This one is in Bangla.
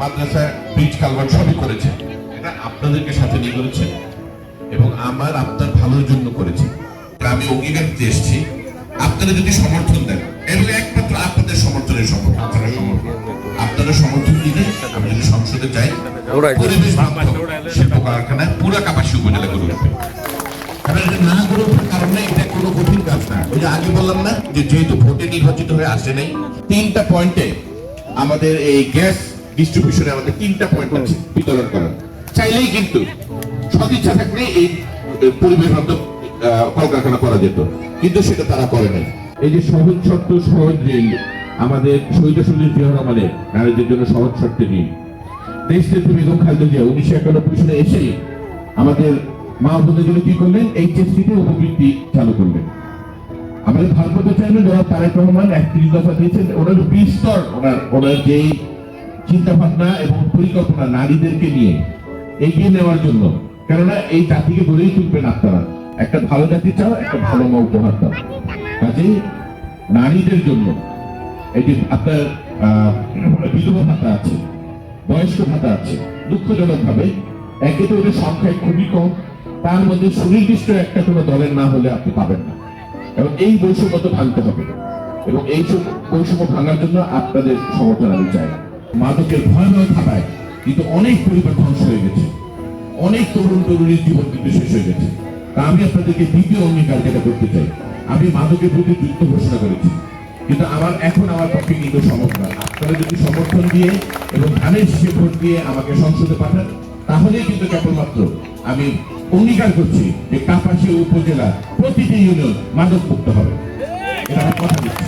মাদ্রাসা ব্রিজ কালভার্ট সবই করেছে। এটা আপনাদেরকে সাথে নিয়ে করেছে এবং আমার আপনার ভালোর জন্য করেছে। আমি অঙ্গীকার দিতে এসেছি। আপনারা যদি সমর্থন দেন এবং একমাত্র আপনাদের সমর্থনের সম্ভব আপনারা সমর্থন। আপনারা সমর্থন দিলে আমি যদি সংসদে যাই পরিবেশ শিল্প কারখানা পুরা কাপাসী উপজেলা গড়ে উঠবে। না গড়ে ওঠার কারণে এটা কোনো কঠিন কাজ না। ওই যে আগে বললাম না যে যেহেতু ভোটে নির্বাচিত হয়ে আসে নাই তিনটা পয়েন্টে আমাদের এই গ্যাস ডিস্ট্রিবিউশনে আমাদের তিনটা পয়েন্ট আছে বিতরণ করার চাইলেই কিন্তু সদিচ্ছা থাকলে এই পরিবেশ বান্ধব কলকারখানা করা যেত কিন্তু সেটা তারা করে নাই। এই যে সহজ শর্ত সহজ রেল আমাদের শহীদ শহীদ জিয়া রহমানের নারীদের জন্য সহজ শর্তে ঋণ বেগম খালেদা জিয়া উনিশশো একানব্বই সালে এসে আমাদের মা বোনদের জন্য কি করলেন? তে উপবৃত্তি চালু করলেন। আমাদের ভারপ্রাপ্ত চেয়ারম্যান জনাব তারেক রহমান একত্রিশ দফা দিয়েছেন ওনার বিস্তর ওনার ওনার যেই চিন্তা ভাবনা এবং পরিকল্পনা নারীদেরকে নিয়ে এগিয়ে নেওয়ার জন্য। কেননা এই জাতিকে গড়েই তুলবেন আপনারা। একটা ভালো জাতি চাও, একটা ভালো মা উপহার দাও। কাজেই নারীদের জন্য যে আপনার বিধবা ভাতা আছে, বয়স্ক ভাতা আছে দুঃখজনক ভাবে একে তো ওদের সংখ্যায় খুবই কম, তার মধ্যে সুনির্দিষ্ট একটা কোনো দলের না হলে আপনি পাবেন না। এবং এই বৈষম্য তো ভাঙতে হবে। এবং এই বৈষম্য ভাঙার জন্য আপনাদের সমর্থন আমি চাই মাদকের ভয়াবহ থাকায় কিন্তু অনেক পরিবার ধ্বংস হয়ে গেছে। অনেক তরুণ তরুণীর জীবন কিন্তু শেষ হয়ে গেছে। তা আমি আপনাদেরকে দ্বিতীয় অঙ্গীকার যেটা করতে চাই, আমি মাদকের প্রতি যুদ্ধ ঘোষণা করেছি। কিন্তু আমার এখন আমার পক্ষে কিন্তু সম্ভব না। আপনারা যদি সমর্থন দিয়ে এবং ধানের শীষে ভোট দিয়ে আমাকে সংসদে পাঠান, তাহলেই কিন্তু কেবলমাত্র আমি অঙ্গীকার করছি যে কাপাসী উপজেলা প্রতিটি ইউনিয়ন মাদক মুক্ত হবে। এটা আমি কথা দিচ্ছি।